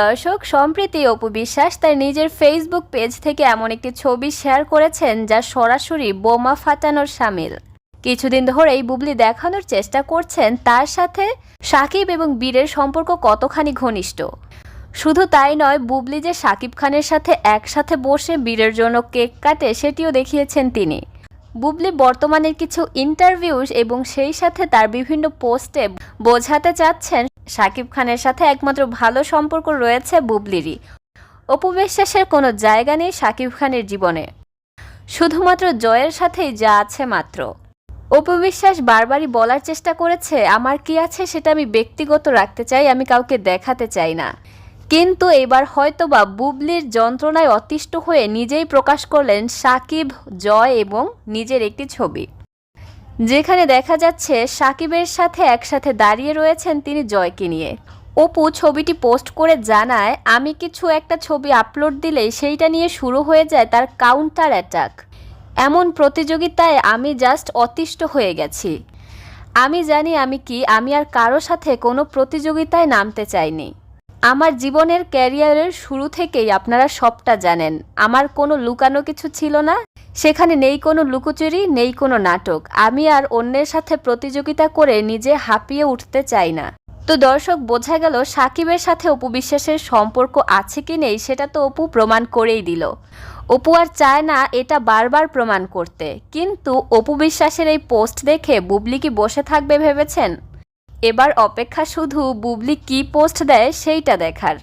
দর্শক, সম্প্রতি অপু বিশ্বাস তার নিজের ফেসবুক পেজ থেকে এমন একটি ছবি শেয়ার করেছেন যা সরাসরি বোমা ফাটানোর সামিল। কিছুদিন ধরেই বুবলি দেখানোর চেষ্টা করছেন তার সাথে সাকিব এবং বীরের সম্পর্ক কতখানি ঘনিষ্ঠ। শুধু তাই নয়, বুবলি যে সাকিব খানের সাথে একসাথে বসে বীরের জন্য কেক কাটে সেটিও দেখিয়েছেন তিনি। বুবলি বর্তমানের কিছু ইন্টারভিউস এবং সেই সাথে তার বিভিন্ন পোস্টে বোঝাতে চাচ্ছেন সাকিব খানের সাথে একমাত্র ভালো সম্পর্ক রয়েছে বুবলিরই। অপু বিশ্বাসের কোনো জায়গা নেই সাকিব খানের জীবনে। শুধুমাত্র জয়ের সাথেই যা আছে মাত্র। অপু বিশ্বাস বারবারই বলার চেষ্টা করেছে, আমার কি আছে সেটা আমি ব্যক্তিগত রাখতে চাই, আমি কাউকে দেখাতে চাই না। কিন্তু এবার হয়তোবা বুবলির যন্ত্রণায় অতিষ্ঠ হয়ে নিজেই প্রকাশ করলেন সাকিব জয় এবং নিজের একটি ছবি। যেখানে দেখা যাচ্ছে সাকিবের সাথে একসাথে দাঁড়িয়ে রয়েছেন তিনি জয়কে নিয়ে। অপু ছবিটি পোস্ট করে জানায়, আমি কিছু একটা ছবি আপলোড দিলেই সেইটা নিয়ে শুরু হয়ে যায় তার কাউন্টার অ্যাটাক এমন প্রতিযোগিতায় আমি জাস্ট অতিষ্ঠ হয়ে গেছি। আমি জানি আমি কি, আমি আর কারও সাথে কোনো প্রতিযোগিতায় নামতে চাইনি। আমার জীবনের ক্যারিয়ারের শুরু থেকেই আপনারা সবটা জানেন। আমার কোনো লুকানো কিছু ছিল না। সেখানে নেই কোনো লুকোচুরি, নেই কোনো নাটক। আমি আর অন্যের সাথে প্রতিযোগিতা করে নিজে হাঁপিয়ে উঠতে চাই না। তো দর্শক, বোঝা গেল সাকিবের সাথে অপু বিশ্বাসের সম্পর্ক আছে কি নেই সেটা তো অপু প্রমাণ করেই দিল। অপু আর চায় না এটা বারবার প্রমাণ করতে। কিন্তু অপু বিশ্বাসের এই পোস্ট দেখে বুবলি কি বসে থাকবে ভেবেছেন? এবার অপেক্ষা শুধু বুবলি কি পোস্ট দেয় সেইটা দেখার।